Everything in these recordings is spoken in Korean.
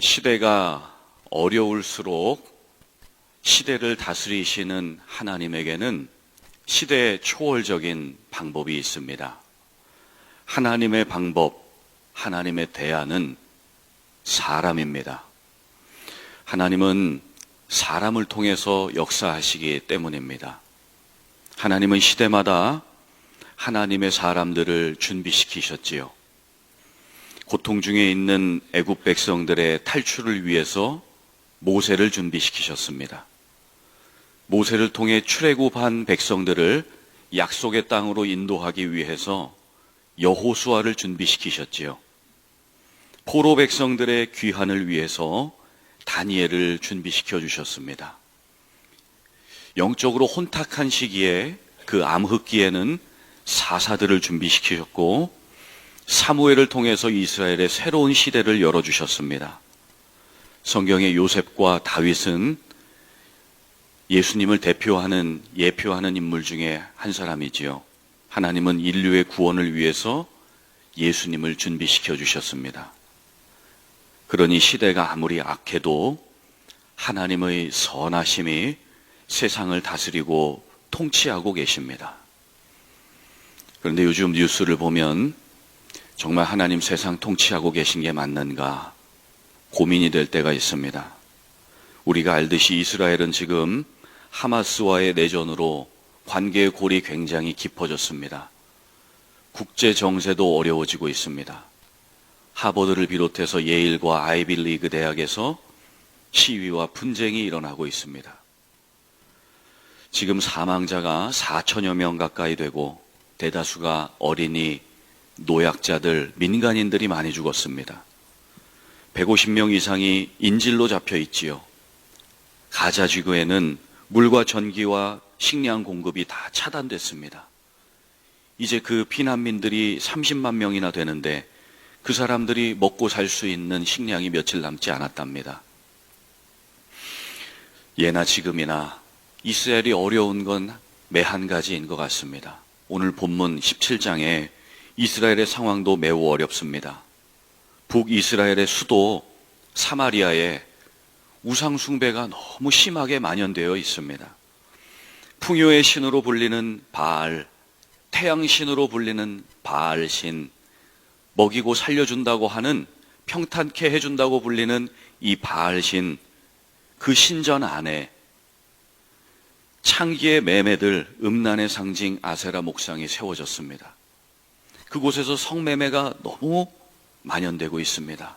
시대가 어려울수록 시대를 다스리시는 하나님에게는 시대 초월적인 방법이 있습니다. 하나님의 방법, 하나님의 대안은 사람입니다. 하나님은 사람을 통해서 역사하시기 때문입니다. 하나님은 시대마다 하나님의 사람들을 준비시키셨지요. 고통 중에 있는 애굽 백성들의 탈출을 위해서 모세를 준비시키셨습니다. 모세를 통해 출애굽한 백성들을 약속의 땅으로 인도하기 위해서 여호수아를 준비시키셨지요. 포로 백성들의 귀환을 위해서 다니엘을 준비시켜 주셨습니다. 영적으로 혼탁한 시기에 그 암흑기에는 사사들을 준비시키셨고 사무엘을 통해서 이스라엘의 새로운 시대를 열어주셨습니다. 성경의 요셉과 다윗은 예수님을 대표하는, 예표하는 인물 중에 한 사람이지요. 하나님은 인류의 구원을 위해서 예수님을 준비시켜 주셨습니다. 그러니 시대가 아무리 악해도 하나님의 선하심이 세상을 다스리고 통치하고 계십니다. 그런데 요즘 뉴스를 보면 정말 하나님 세상 통치하고 계신 게 맞는가 고민이 될 때가 있습니다. 우리가 알듯이 이스라엘은 지금 하마스와의 내전으로 관계의 골이 굉장히 깊어졌습니다. 국제 정세도 어려워지고 있습니다. 하버드를 비롯해서 예일과 아이빌리그 대학에서 시위와 분쟁이 일어나고 있습니다. 지금 사망자가 4천여 명 가까이 되고 대다수가 어린이, 노약자들, 민간인들이 많이 죽었습니다. 150명 이상이 인질로 잡혀 있지요. 가자 지구에는 물과 전기와 식량 공급이 다 차단됐습니다. 이제 그 피난민들이 30만 명이나 되는데 그 사람들이 먹고 살 수 있는 식량이 며칠 남지 않았답니다. 예나 지금이나 이스라엘이 어려운 건 매 한 가지인 것 같습니다. 오늘 본문 17장에 이스라엘의 상황도 매우 어렵습니다. 북이스라엘의 수도 사마리아에 우상숭배가 너무 심하게 만연되어 있습니다. 풍요의 신으로 불리는 바알, 태양신으로 불리는 바알신, 먹이고 살려준다고 하는 평탄케 해준다고 불리는 이 바알신, 그 신전 안에 창기의 매매들, 음란의 상징 아세라 목상이 세워졌습니다. 그곳에서 성매매가 너무 만연되고 있습니다.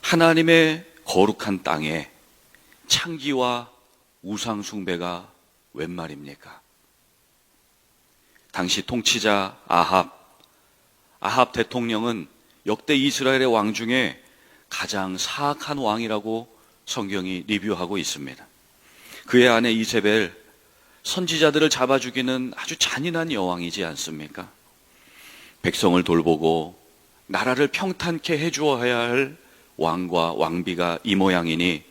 하나님의 거룩한 땅에 창기와 우상숭배가 웬 말입니까? 당시 통치자 아합, 아합 대통령은 역대 이스라엘의 왕 중에 가장 사악한 왕이라고 성경이 리뷰하고 있습니다. 그의 아내 이세벨, 선지자들을 잡아 죽이는 아주 잔인한 여왕이지 않습니까? 백성을 돌보고 나라를 평탄케 해주어야 할 왕과 왕비가 이 모양이니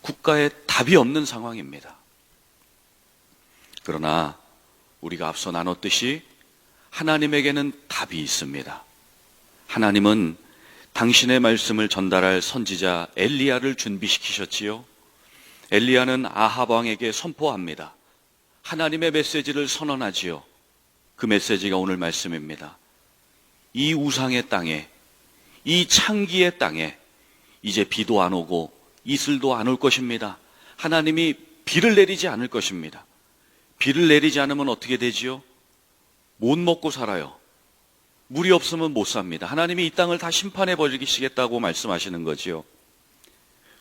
국가에 답이 없는 상황입니다. 그러나 우리가 앞서 나눴듯이 하나님에게는 답이 있습니다. 하나님은 당신의 말씀을 전달할 선지자 엘리야를 준비시키셨지요. 엘리야는 아합 왕에게 선포합니다. 하나님의 메시지를 선언하지요. 그 메시지가 오늘 말씀입니다. 이 우상의 땅에, 이 창기의 땅에 이제 비도 안 오고 이슬도 안 올 것입니다. 하나님이 비를 내리지 않을 것입니다. 비를 내리지 않으면 어떻게 되지요? 못 먹고 살아요. 물이 없으면 못 삽니다. 하나님이 이 땅을 다 심판해 버리시겠다고 말씀하시는 거지요.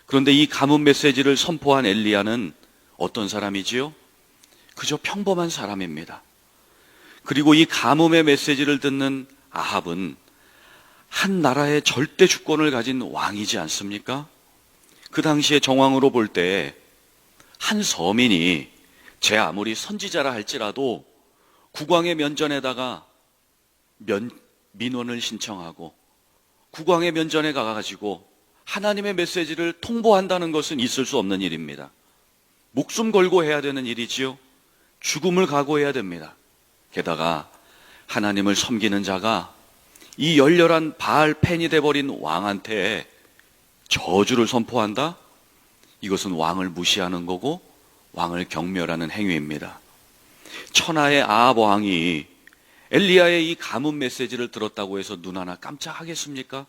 그런데 이 가문 메시지를 선포한 엘리야는 어떤 사람이지요? 그저 평범한 사람입니다. 그리고 이 가뭄의 메시지를 듣는 아합은 한 나라의 절대 주권을 가진 왕이지 않습니까? 그 당시의 정황으로 볼 때 한 서민이 제 아무리 선지자라 할지라도 국왕의 면전에다가 면, 민원을 신청하고 국왕의 면전에 가가지고 하나님의 메시지를 통보한다는 것은 있을 수 없는 일입니다. 목숨 걸고 해야 되는 일이지요. 죽음을 각오해야 됩니다. 게다가 하나님을 섬기는 자가 이 열렬한 바알 팬이 돼버린 왕한테 저주를 선포한다? 이것은 왕을 무시하는 거고 왕을 경멸하는 행위입니다. 천하의 아합 왕이 엘리야의 이 가문 메시지를 들었다고 해서 눈 하나 깜짝하겠습니까?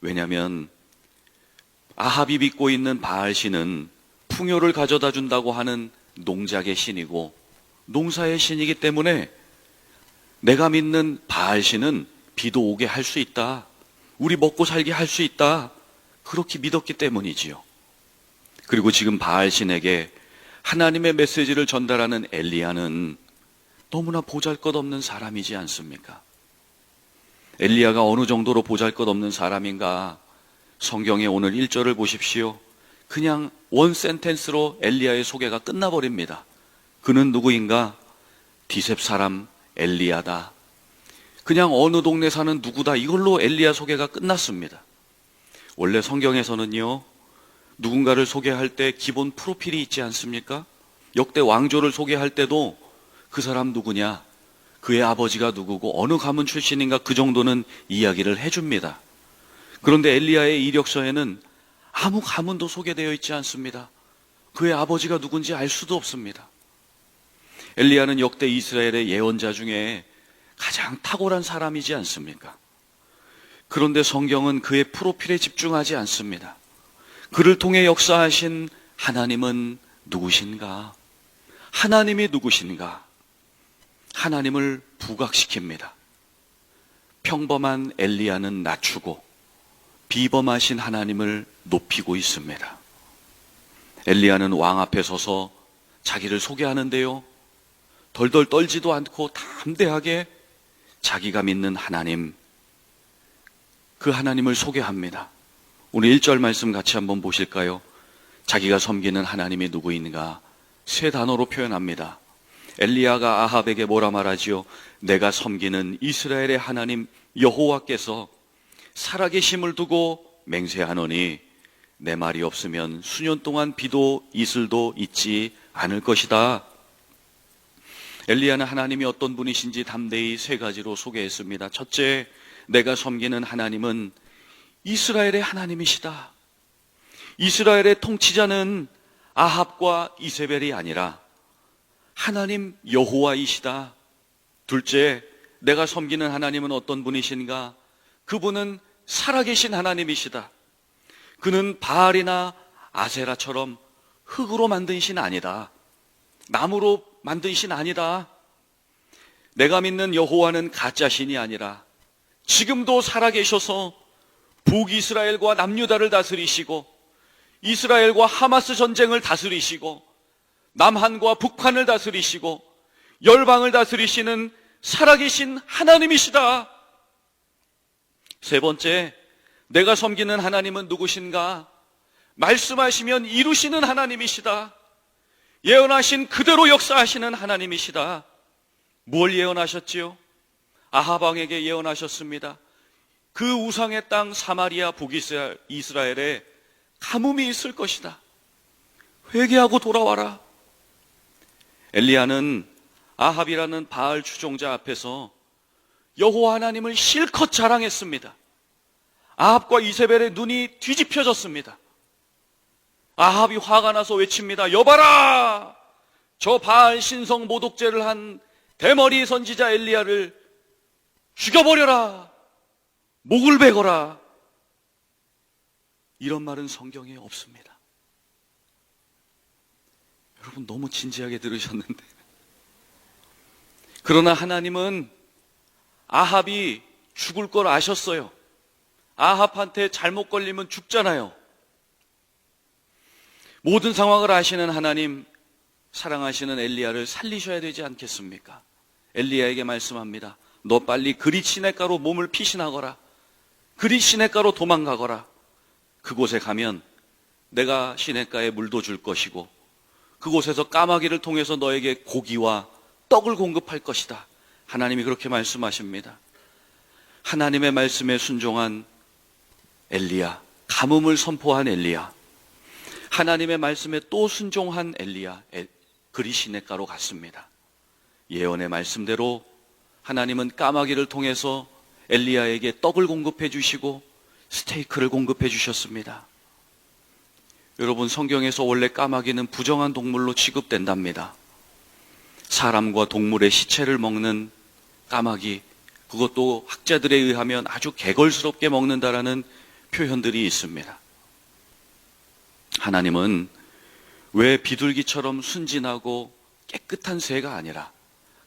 왜냐하면 아합이 믿고 있는 바알 신은 풍요를 가져다 준다고 하는 농작의 신이고 농사의 신이기 때문에 내가 믿는 바알 신은 비도 오게 할 수 있다. 우리 먹고 살게 할 수 있다. 그렇게 믿었기 때문이지요. 그리고 지금 바알 신에게 하나님의 메시지를 전달하는 엘리야는 너무나 보잘것없는 사람이지 않습니까? 엘리야가 어느 정도로 보잘것없는 사람인가? 성경의 오늘 1절을 보십시오. 그냥 원 센텐스로 엘리야의 소개가 끝나버립니다. 그는 누구인가? 디셉 사람 엘리야다. 그냥 어느 동네 사는 누구다. 이걸로 엘리야 소개가 끝났습니다. 원래 성경에서는요, 누군가를 소개할 때 기본 프로필이 있지 않습니까? 역대 왕조를 소개할 때도 그 사람 누구냐, 그의 아버지가 누구고 어느 가문 출신인가 그 정도는 이야기를 해줍니다. 그런데 엘리야의 이력서에는 아무 가문도 소개되어 있지 않습니다. 그의 아버지가 누군지 알 수도 없습니다. 엘리야는 역대 이스라엘의 예언자 중에 가장 탁월한 사람이지 않습니까? 그런데 성경은 그의 프로필에 집중하지 않습니다. 그를 통해 역사하신 하나님은 누구신가? 하나님이 누구신가? 하나님을 부각시킵니다. 평범한 엘리야는 낮추고 비범하신 하나님을 높이고 있습니다. 엘리야는 왕 앞에 서서 자기를 소개하는데요. 덜덜 떨지도 않고 담대하게 자기가 믿는 하나님, 그 하나님을 소개합니다. 오늘 1절 말씀 같이 한번 보실까요? 자기가 섬기는 하나님이 누구인가? 세 단어로 표현합니다. 엘리야가 아합에게 뭐라 말하지요? 내가 섬기는 이스라엘의 하나님 여호와께서 살아계심을 두고 맹세하노니 내 말이 없으면 수년 동안 비도 이슬도 있지 않을 것이다. 엘리야는 하나님이 어떤 분이신지 담대히 세 가지로 소개했습니다. 첫째, 내가 섬기는 하나님은 이스라엘의 하나님이시다. 이스라엘의 통치자는 아합과 이세벨이 아니라 하나님 여호와이시다. 둘째, 내가 섬기는 하나님은 어떤 분이신가? 그분은 살아계신 하나님이시다. 그는 바알이나 아세라처럼 흙으로 만든 신 아니다. 나무로 만든 신 아니다. 내가 믿는 여호와는 가짜 신이 아니라 지금도 살아계셔서 북이스라엘과 남유다를 다스리시고 이스라엘과 하마스 전쟁을 다스리시고 남한과 북한을 다스리시고 열방을 다스리시는 살아계신 하나님이시다. 세 번째, 내가 섬기는 하나님은 누구신가? 말씀하시면 이루시는 하나님이시다. 예언하신 그대로 역사하시는 하나님이시다. 뭘 예언하셨지요? 아하방에게 예언하셨습니다. 그 우상의 땅 사마리아 북이스라엘에 가뭄이 있을 것이다. 회개하고 돌아와라. 엘리야는 아합이라는 바알 추종자 앞에서 여호와 하나님을 실컷 자랑했습니다. 아합과 이세벨의 눈이 뒤집혀졌습니다. 아합이 화가 나서 외칩니다. 여봐라! 저 바알 신성 모독죄를 한 대머리 선지자 엘리야를 죽여버려라! 목을 베거라! 이런 말은 성경에 없습니다. 여러분 너무 진지하게 들으셨는데. 그러나 하나님은 아합이 죽을 걸 아셨어요. 아합한테 잘못 걸리면 죽잖아요. 모든 상황을 아시는 하나님, 사랑하시는 엘리야를 살리셔야 되지 않겠습니까? 엘리야에게 말씀합니다. 너 빨리 그리 시냇가로 몸을 피신하거라. 그리 시냇가로 도망가거라. 그곳에 가면 내가 시냇가에 물도 줄 것이고 그곳에서 까마귀를 통해서 너에게 고기와 떡을 공급할 것이다. 하나님이 그렇게 말씀하십니다. 하나님의 말씀에 순종한 엘리야, 가뭄을 선포한 엘리야, 하나님의 말씀에 또 순종한 엘리야, 그리 시냇가로 갔습니다. 예언의 말씀대로 하나님은 까마귀를 통해서 엘리야에게 떡을 공급해 주시고 스테이크를 공급해 주셨습니다. 여러분, 성경에서 원래 까마귀는 부정한 동물로 취급된답니다. 사람과 동물의 시체를 먹는 까마귀, 그것도 학자들에 의하면 아주 개걸스럽게 먹는다라는 표현들이 있습니다. 하나님은 왜 비둘기처럼 순진하고 깨끗한 새가 아니라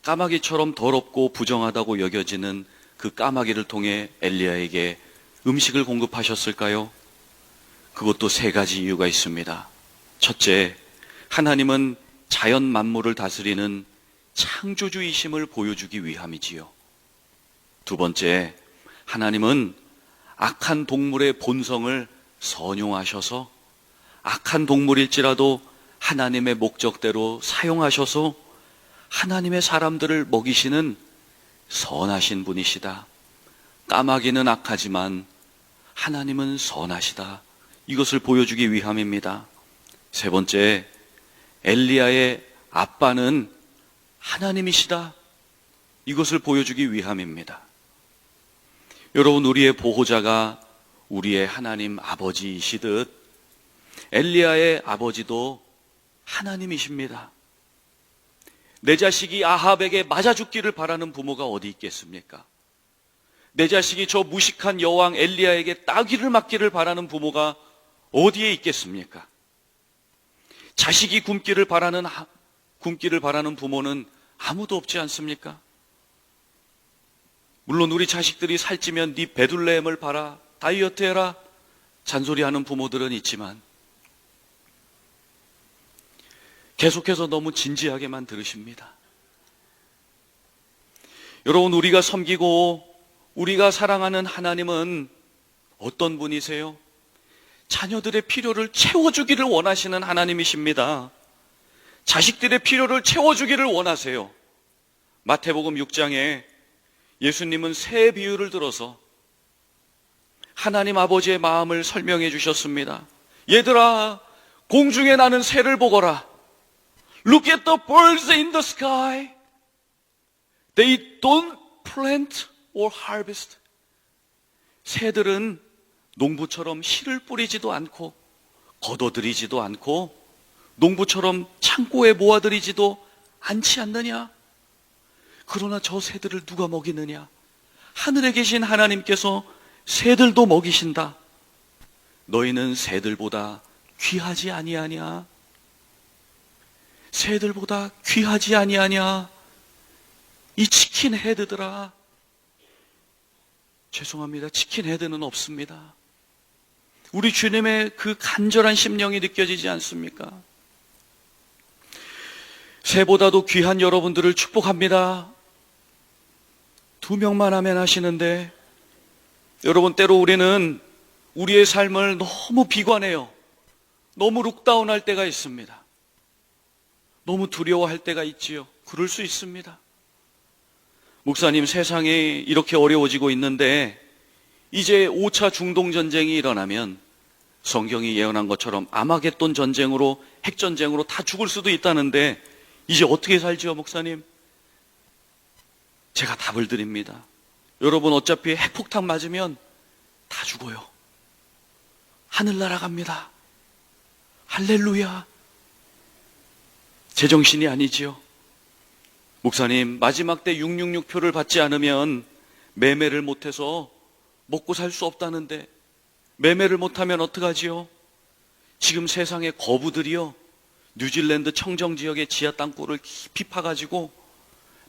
까마귀처럼 더럽고 부정하다고 여겨지는 그 까마귀를 통해 엘리야에게 음식을 공급하셨을까요? 그것도 세 가지 이유가 있습니다. 첫째, 하나님은 자연 만물을 다스리는 창조주이심을 보여주기 위함이지요. 두 번째, 하나님은 악한 동물의 본성을 선용하셔서 악한 동물일지라도 하나님의 목적대로 사용하셔서 하나님의 사람들을 먹이시는 선하신 분이시다. 까마귀는 악하지만 하나님은 선하시다. 이것을 보여주기 위함입니다. 세 번째, 엘리야의 아빠는 하나님이시다. 이것을 보여주기 위함입니다. 여러분, 우리의 보호자가 우리의 하나님 아버지이시듯 엘리야의 아버지도 하나님이십니다. 내 자식이 아합에게 맞아 죽기를 바라는 부모가 어디 있겠습니까? 내 자식이 저 무식한 여왕 엘리야에게 따귀를 맞기를 바라는 부모가 어디에 있겠습니까? 자식이 굶기를 바라는 하- 굶기를 바라는 부모는 아무도 없지 않습니까? 물론 우리 자식들이 살찌면 네 베둘레헴을 봐라 다이어트 해라 잔소리하는 부모들은 있지만 계속해서 너무 진지하게만 들으십니다. 여러분 우리가 섬기고 우리가 사랑하는 하나님은 어떤 분이세요? 자녀들의 필요를 채워주기를 원하시는 하나님이십니다. 자식들의 필요를 채워주기를 원하세요. 마태복음 6장에 예수님은 새 비유를 들어서 하나님 아버지의 마음을 설명해 주셨습니다. 얘들아, 공중에 나는 새를 보거라. Look at the birds in the sky. They don't plant or harvest. 새들은 농부처럼 씨를 뿌리지도 않고 걷어들이지도 않고 농부처럼 창고에 모아들이지도 않지 않느냐? 그러나 저 새들을 누가 먹이느냐? 하늘에 계신 하나님께서 새들도 먹이신다. 너희는 새들보다 귀하지 아니하냐? 새들보다 귀하지 아니하냐? 이 치킨 헤드들아. 죄송합니다. 치킨 헤드는 없습니다. 우리 주님의 그 간절한 심령이 느껴지지 않습니까? 새보다도 귀한 여러분들을 축복합니다. 두 명만 하면 하시는데, 여러분, 때로 우리는 우리의 삶을 너무 비관해요. 너무 룩다운할 때가 있습니다. 너무 두려워할 때가 있지요. 그럴 수 있습니다. 목사님, 세상이 이렇게 어려워지고 있는데, 이제 5차 중동 전쟁이 일어나면 성경이 예언한 것처럼 아마겟돈 전쟁으로, 핵 전쟁으로 다 죽을 수도 있다는데, 이제 어떻게 살지요, 목사님? 제가 답을 드립니다. 여러분, 어차피 핵폭탄 맞으면 다 죽어요. 하늘 날아갑니다. 할렐루야. 제정신이 아니지요. 목사님, 마지막 때 666표를 받지 않으면 매매를 못해서 먹고 살 수 없다는데 매매를 못하면 어떡하지요? 지금 세상의 거부들이요. 뉴질랜드 청정 지역의 지하 땅굴을 깊이 파가지고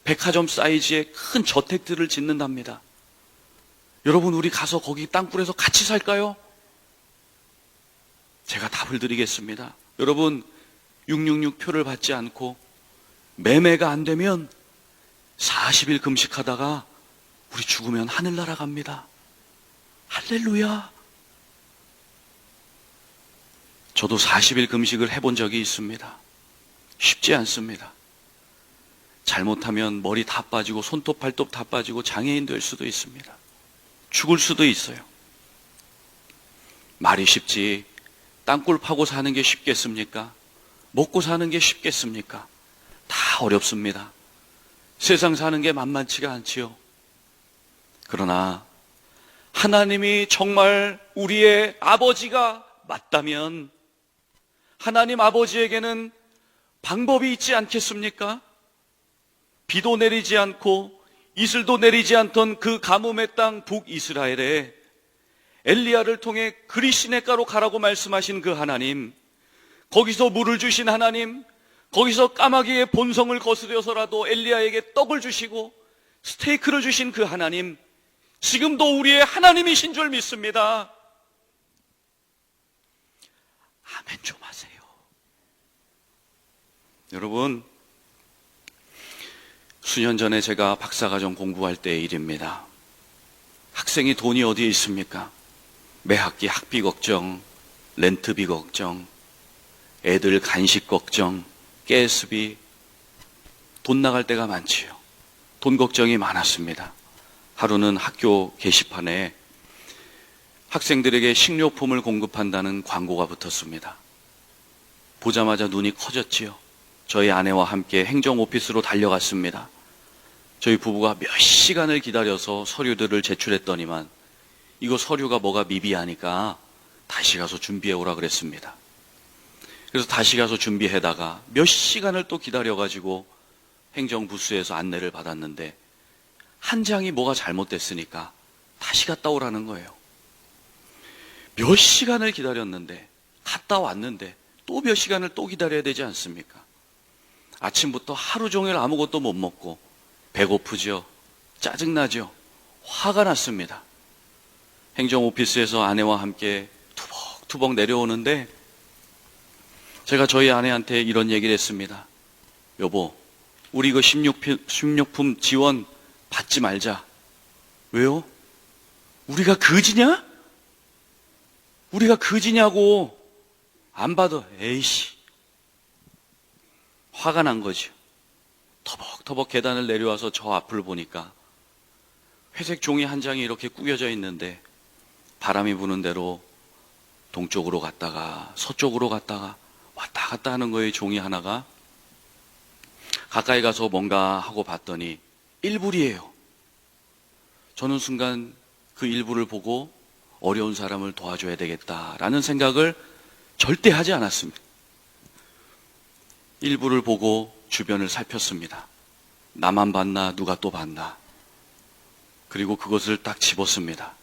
백화점 사이즈의 큰 저택들을 짓는답니다. 여러분, 우리 가서 거기 땅굴에서 같이 살까요? 제가 답을 드리겠습니다. 여러분, 666 표를 받지 않고 매매가 안 되면 40일 금식하다가 우리 죽으면 하늘 날아갑니다. 할렐루야. 저도 40일 금식을 해본 적이 있습니다. 쉽지 않습니다. 잘못하면 머리 다 빠지고 손톱 발톱 다 빠지고 장애인 될 수도 있습니다. 죽을 수도 있어요. 말이 쉽지 땅굴 파고 사는 게 쉽겠습니까? 먹고 사는 게 쉽겠습니까? 다 어렵습니다. 세상 사는 게 만만치가 않지요. 그러나 하나님이 정말 우리의 아버지가 맞다면 하나님 아버지에게는 방법이 있지 않겠습니까? 비도 내리지 않고 이슬도 내리지 않던 그 가뭄의 땅 북이스라엘에 엘리야를 통해 그리시네가로 가라고 말씀하신 그 하나님, 거기서 물을 주신 하나님, 거기서 까마귀의 본성을 거스려서라도 엘리야에게 떡을 주시고 스테이크를 주신 그 하나님, 지금도 우리의 하나님이신 줄 믿습니다. 아멘 좀 하세요. 여러분, 수년 전에 제가 박사과정 공부할 때의 일입니다. 학생이 돈이 어디에 있습니까? 매 학기 학비 걱정, 렌트비 걱정, 애들 간식 걱정, 가스비, 돈 나갈 때가 많지요. 돈 걱정이 많았습니다. 하루는 학교 게시판에 학생들에게 식료품을 공급한다는 광고가 붙었습니다. 보자마자 눈이 커졌지요. 저희 아내와 함께 행정 오피스로 달려갔습니다. 저희 부부가 몇 시간을 기다려서 서류들을 제출했더니만 이거 서류가 뭐가 미비하니까 다시 가서 준비해 오라 그랬습니다. 그래서 다시 가서 준비해다가 몇 시간을 또 기다려가지고 행정부스에서 안내를 받았는데 한 장이 뭐가 잘못됐으니까 다시 갔다 오라는 거예요. 몇 시간을 기다렸는데 갔다 왔는데 또 몇 시간을 또 기다려야 되지 않습니까? 아침부터 하루 종일 아무것도 못 먹고 배고프죠. 짜증나죠. 화가 났습니다. 행정 오피스에서 아내와 함께 투벅투벅 내려오는데 제가 저희 아내한테 이런 얘기를 했습니다. 여보, 우리 이거 식료품, 식료품 지원 받지 말자. 왜요? 우리가 거지냐? 우리가 거지냐고 안 받아. 에이씨. 화가 난 거죠. 터벅터벅 계단을 내려와서 저 앞을 보니까 회색 종이 한 장이 이렇게 꾸겨져 있는데 바람이 부는 대로 동쪽으로 갔다가 서쪽으로 갔다가 왔다 갔다 하는 거예요, 종이 하나가. 가까이 가서 뭔가 하고 봤더니 일불이에요. 저는 순간 그 일부를 보고 어려운 사람을 도와줘야 되겠다라는 생각을 절대 하지 않았습니다. 일부를 보고 주변을 살폈습니다. 나만 봤나 누가 또 봤나. 그리고 그것을 딱 집었습니다.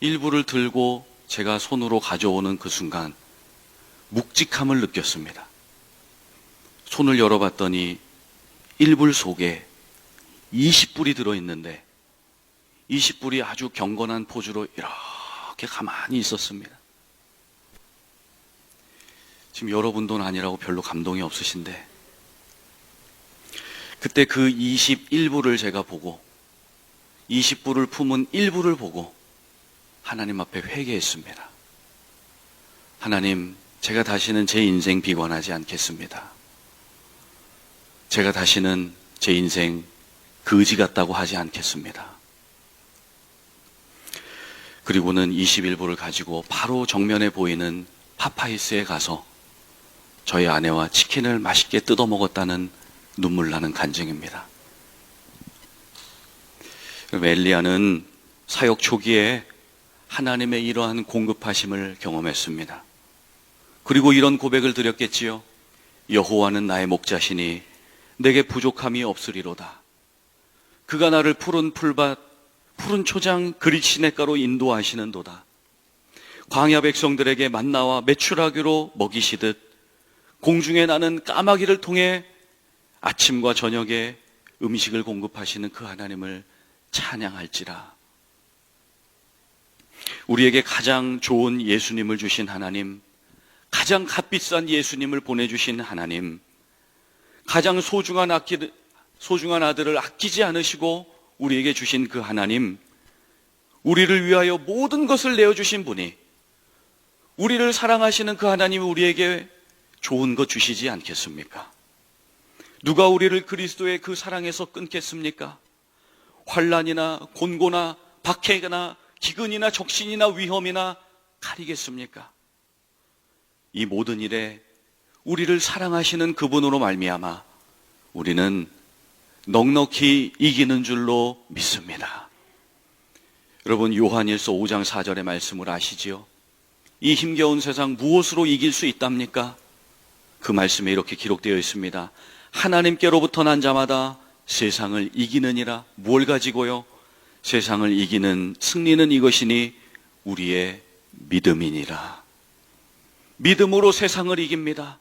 일부를 들고 제가 손으로 가져오는 그 순간 묵직함을 느꼈습니다. 손을 열어봤더니 일불 속에 20불이 들어있는데 20불이 아주 경건한 포즈로 이렇게 가만히 있었습니다. 지금 여러분 돈 아니라고 별로 감동이 없으신데 그때 그 21불을 제가 보고 20불을 품은 1불을 보고 하나님 앞에 회개했습니다. 하나님, 제가 다시는 제 인생 비관하지 않겠습니다. 제가 다시는 제 인생 거지 같다고 하지 않겠습니다. 그리고는 21불을 가지고 바로 정면에 보이는 파파이스에 가서 저희 아내와 치킨을 맛있게 뜯어 먹었다는 눈물 나는 간증입니다. 그럼 엘리야는 사역 초기에 하나님의 이러한 공급하심을 경험했습니다. 그리고 이런 고백을 드렸겠지요. 여호와는 나의 목자시니 내게 부족함이 없으리로다. 그가 나를 푸른 풀밭, 푸른 초장 그리시네가로 인도하시는도다. 광야 백성들에게 만나와 메추라기로 먹이시듯 공중에 나는 까마귀를 통해 아침과 저녁에 음식을 공급하시는 그 하나님을 찬양할지라. 우리에게 가장 좋은 예수님을 주신 하나님, 가장 값비싼 예수님을 보내주신 하나님, 가장 소중한 아기, 소중한 아들을 아끼지 않으시고 우리에게 주신 그 하나님, 우리를 위하여 모든 것을 내어주신 분이 우리를 사랑하시는 그 하나님이 우리에게 좋은 것 주시지 않겠습니까? 누가 우리를 그리스도의 그 사랑에서 끊겠습니까? 환란이나 곤고나 박해나 기근이나 적신이나 위험이나 가리겠습니까? 이 모든 일에 우리를 사랑하시는 그분으로 말미암아 우리는 넉넉히 이기는 줄로 믿습니다. 여러분 요한일서 5장 4절의 말씀을 아시지요? 이 힘겨운 세상 무엇으로 이길 수 있답니까? 그 말씀에 이렇게 기록되어 있습니다. 하나님께로부터 난 자마다 세상을 이기느니라 뭘 가지고요? 세상을 이기는 승리는 이것이니 우리의 믿음이니라. 믿음으로 세상을 이깁니다.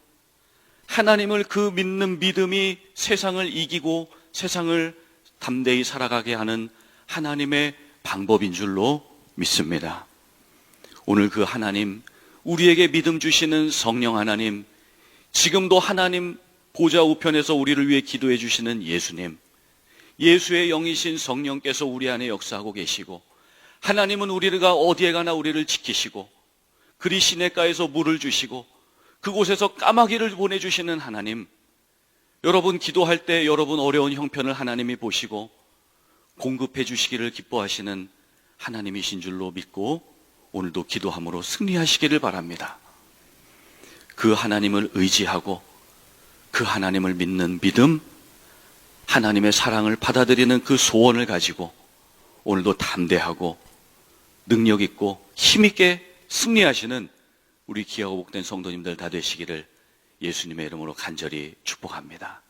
하나님을 그 믿는 믿음이 세상을 이기고 세상을 담대히 살아가게 하는 하나님의 방법인 줄로 믿습니다. 오늘 그 하나님, 우리에게 믿음 주시는 성령 하나님, 지금도 하나님 보좌 우편에서 우리를 위해 기도해 주시는 예수님, 예수의 영이신 성령께서 우리 안에 역사하고 계시고, 하나님은 우리가 어디에 가나 우리를 지키시고, 그리 시냇가에서 물을 주시고, 그곳에서 까마귀를 보내주시는 하나님, 여러분 기도할 때 여러분 어려운 형편을 하나님이 보시고, 공급해 주시기를 기뻐하시는 하나님이신 줄로 믿고, 오늘도 기도함으로 승리하시기를 바랍니다. 그 하나님을 의지하고 그 하나님을 믿는 믿음, 하나님의 사랑을 받아들이는 그 소원을 가지고 오늘도 담대하고 능력 있고 힘 있게 승리하시는 우리 기하고 복된 성도님들 다 되시기를 예수님의 이름으로 간절히 축복합니다.